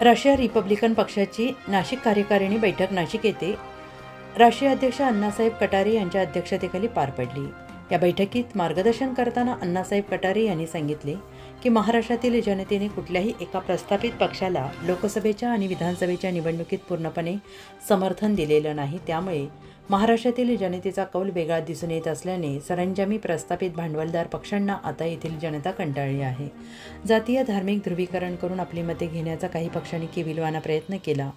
राष्ट्रीय रिपब्लिकन पक्षाची नाशिक कार्यकारिणी बैठक नाशिक येथे राष्ट्रीय अध्यक्ष अण्णासाहेब कटारे यांच्या अध्यक्षतेखाली पार पडली. या बैठकीत मार्गदर्शन करताना अण्णासाहेब कटारे यांनी सांगितले की महाराष्ट्रातील जनतेने कुठल्याही एका प्रस्थापित पक्षाला लोकसभेच्या आणि विधानसभेच्या निवडणुकीत पूर्णपणे समर्थन दिलेलं नाही. त्यामुळे महाराष्ट्रातील जनतेचा कौल वेगळा दिसून येत असल्याने सरंजामी प्रस्थापित भांडवलदार पक्षांना आता येथील जनता कंटाळली आहे. जातीय धार्मिक ध्रुवीकरण करून आपली मते घेण्याचा काही पक्षांनी केविलवाना प्रयत्न केला.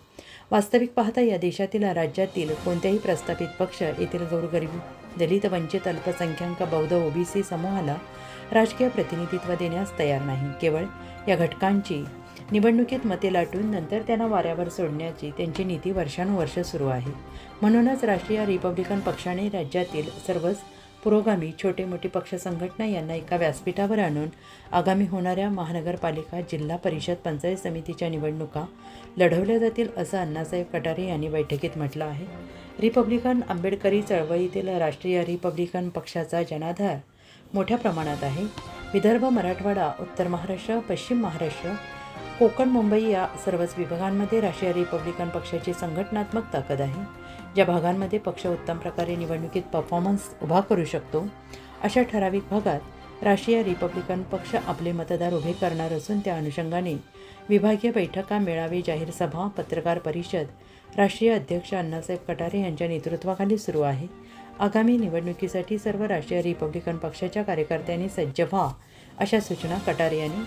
वास्तविक पाहता या देशातील राज्यातील कोणत्याही प्रस्थापित पक्ष येथील गोरगरीब दलित वंचित अल्पसंख्याक बौद्ध ओबीसी समूहाला राजकीय प्रतिनिधित्व देण्यास तयार नाही. केवळ या घटकांची निवडणुकीत मते लाटून नंतर त्यांना वाऱ्यावर सोडण्याची त्यांची नीती वर्षानुवर्ष सुरू आहे. म्हणूनच राष्ट्रीय रिपब्लिकन पक्षाने राज्यातील सर्वच पुरोगामी छोटे मोठे पक्ष संघटना यांना एका व्यासपीठावर आणून आगामी होणाऱ्या महानगरपालिका जिल्हा परिषद पंचायत समितीच्या निवडणुका लढवल्या जातील असं अण्णासाहेब कटारे यांनी बैठकीत म्हटलं आहे. रिपब्लिकन आंबेडकरी चळवळीतील राष्ट्रीय रिपब्लिकन पक्षाचा जनाधार मोठ्या प्रमाणात आहे. विदर्भ मराठवाडा उत्तर महाराष्ट्र पश्चिम महाराष्ट्र कोकण मुंबई या सर्वच विभागांमध्ये राष्ट्रीय रिपब्लिकन पक्षाची संघटनात्मक ताकद आहे. ज्या भागांमध्ये पक्ष उत्तम प्रकारे निवडणुकीत परफॉर्मन्स उभा करू शकतो अशा ठराविक भागात राष्ट्रीय रिपब्लिकन पक्ष आपले मतदार उभे करणार असून त्या अनुषंगाने विभागीय बैठका मेळावे जाहीर सभा पत्रकार परिषद राष्ट्रीय अध्यक्ष अण्णासाहेब कटारे यांच्या नेतृत्वाखाली सुरू आहे. आगामी निवडणुकीसाठी सर्व राष्ट्रीय रिपब्लिकन पक्षाच्या कार्यकर्त्यांनी सज्ज व्हा अशा सूचना कटारे यांनी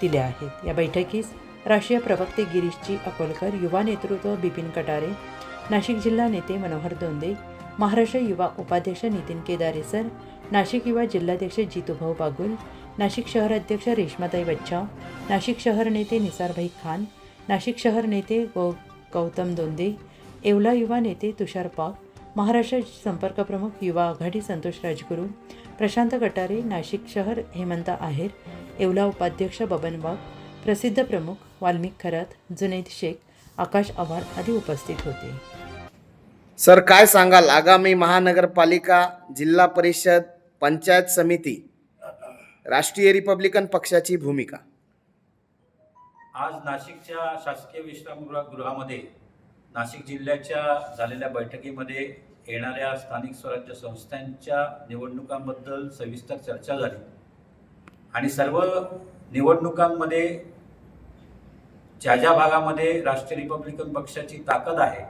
दिल्या आहेत. या बैठकीस राष्ट्रीय प्रवक्ते गिरीशजी अकोलकर युवा नेतृत्व बिपिन कटारे नाशिक जिल्हा नेते मनोहर दोंदे महाराष्ट्र युवा उपाध्यक्ष नितीन केदारे सर नाशिक युवा जिल्हाध्यक्ष जितूभाऊ बागुल नाशिक शहर अध्यक्ष रेश्माताई बच्छाव नाशिक शहर नेते निसारभाई खान नाशिक शहर नेते गौ गौतम दोंदे येवला युवा नेते तुषार पाक महाराष्ट्र संपर्क प्रमुख युवा आघाडी संतोष राजगुरू प्रशांत गटारे नाशिक शहर हेमंत आहेर येवला उपाध्यक्ष बबन वाघ प्रसिद्ध प्रमुख वाल्मिक खरात जुनैद शेख आकाश आव्हाड आदी उपस्थित होते. सर काय सांगाल? आगामी महानगरपालिका जिल्हा परिषद पंचायत समिती राष्ट्रीय रिपब्लिकन पक्षाची भूमिका? आज नाशिकच्या शासकीय विश्रामगृह गृहामध्ये नाशिक जिल्ह्याच्या झालेल्या बैठकीमध्ये येणाऱ्या स्थानिक स्वराज्य संस्थांच्या निवडणुकांबद्दल सविस्तर चर्चा झाली. आणि सर्व निवडणुकांमध्ये ज्या ज्या भागामध्ये राष्ट्रीय रिपब्लिकन पक्षाची ताकद आहे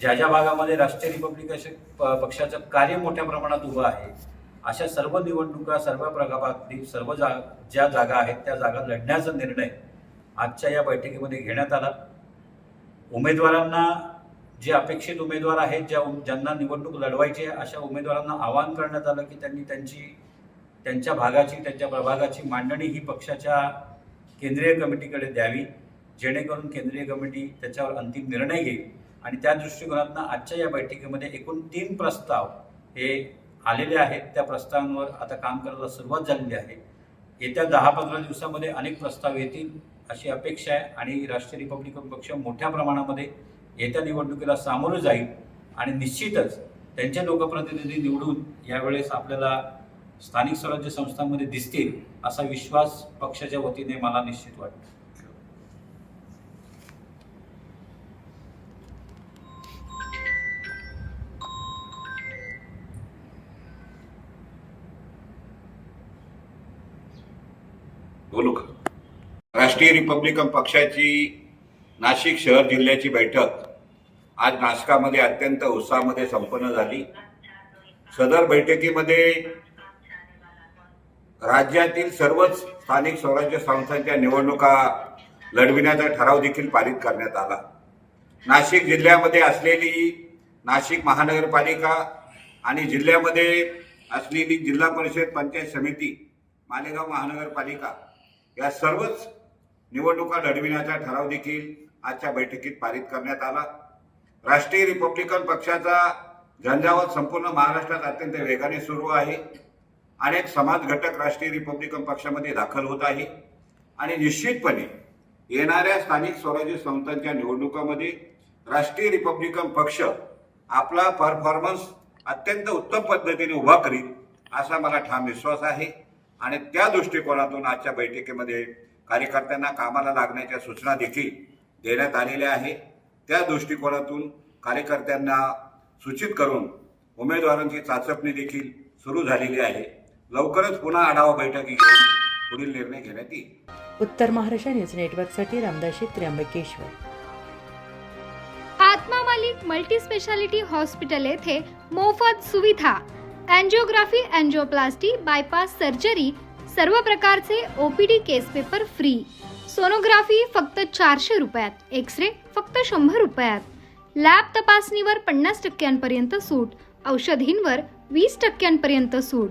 ज्या ज्या भागामध्ये राष्ट्रीय रिपब्लिकन प- पक्षाचं कार्य मोठ्या प्रमाणात उभं आहे अशा सर्व निवडणुका सर्व प्रभागातील सर्व जा ज्या जागा आहेत त्या जागा लढण्याचा निर्णय आजच्या या बैठकीमध्ये घेण्यात आला. उमेदवारांना जे अपेक्षित उमेदवार आहेत ज्या ज्यांना निवडणूक लढवायची आहे अशा उमेदवारांना आवाहन करण्यात आलं की त्यांनी त्यांची त्यांच्या भागाची त्यांच्या प्रभागाची मांडणी ही पक्षाच्या केंद्रीय कमिटीकडे द्यावी जेणेकरून केंद्रीय कमिटी त्याच्यावर अंतिम निर्णय घेईल. आणि त्या दृष्टिकोनातनं आजच्या या बैठकीमध्ये एकूण तीन प्रस्ताव हे आलेले आहेत. त्या प्रस्तावांवर आता काम करायला सुरुवात झालेली आहे. येत्या दहा पंधरा दिवसामध्ये अनेक प्रस्ताव येतील अशी अपेक्षा आहे आणि राष्ट्रीय रिपब्लिकन पक्ष मोठ्या प्रमाणामध्ये येत्या निवडणुकीला सामोरं जाईल. आणि निश्चितच त्यांचे लोकप्रतिनिधी निवडून यावेळेस आपल्याला स्थानिक स्वराज्य संस्थांमध्ये दिसतील असा विश्वास पक्षाच्या वतीने मला निश्चित वाटतो. बोलू का? राष्ट्रीय रिपब्लिकन पक्षाची नाशिक शहर जिल्ह्याची बैठक आज नाशकामध्ये अत्यंत उत्साहामध्ये संपन्न झाली. सदर बैठकीमध्ये राज्यातील सर्वच स्थानिक स्वराज्य संस्थांच्या निवडणुका लढविण्याचा ठराव देखील पारित करण्यात आला. नाशिक जिल्ह्यामध्ये असलेली नाशिक महानगरपालिका आणि जिल्ह्यामध्ये असलेली जिल्हा परिषद पंचायत समिती मालेगाव महानगरपालिका या सर्वच निवडणुका लढविण्याचा ठराव देखील आजच्या बैठकीत पारित करण्यात आला. राष्ट्रीय रिपब्लिकन पक्षाचा झंझावत संपूर्ण महाराष्ट्रात अत्यंत वेगाने सुरू आहे. अनेक समाज घटक राष्ट्रीय रिपब्लिकन पक्षामध्ये दाखल होत आहे. आणि निश्चितपणे येणाऱ्या स्थानिक स्वराज्य संस्थांच्या निवडणुकामध्ये राष्ट्रीय रिपब्लिकन पक्ष आपला परफॉर्मन्स अत्यंत उत्तम पद्धतीने उभा करील असा मला ठाम विश्वास आहे. आणि त्या दृष्टिकोनातून आजच्या बैठकीमध्ये कार्यकर्त्यांना कामाला लागण्याच्या सूचना देखील देण्यात आलेल्या आहे त्या दृष्टिकोनातून कार्यकर्त्यांना सूचित करून उमेदवारांची चाचपणी देखील सुरू झालेली आहे. लवकरच पुन्हा आढावा बैठकी घेऊन पुढील निर्णय घेण्यात येईल. उत्तर महाराष्ट्र न्यूज नेटवर्कसाठी रामदाशी Trimbakeshwar. Atma Malik multi specialty hospital येथे मोफत सुविधा अँजिओग्राफी अँजिओप्लास्टी बायपास सर्जरी सर्व प्रकारचे OPD case paper free sonography फक्त चारशे रुपयात एक्स रे फक्त शंभर रुपयात. लॅब तपासणीवर पन्नास टक्क्यांपर्यंत सूट औषधींवर वीस टक्क्यांपर्यंत सूट.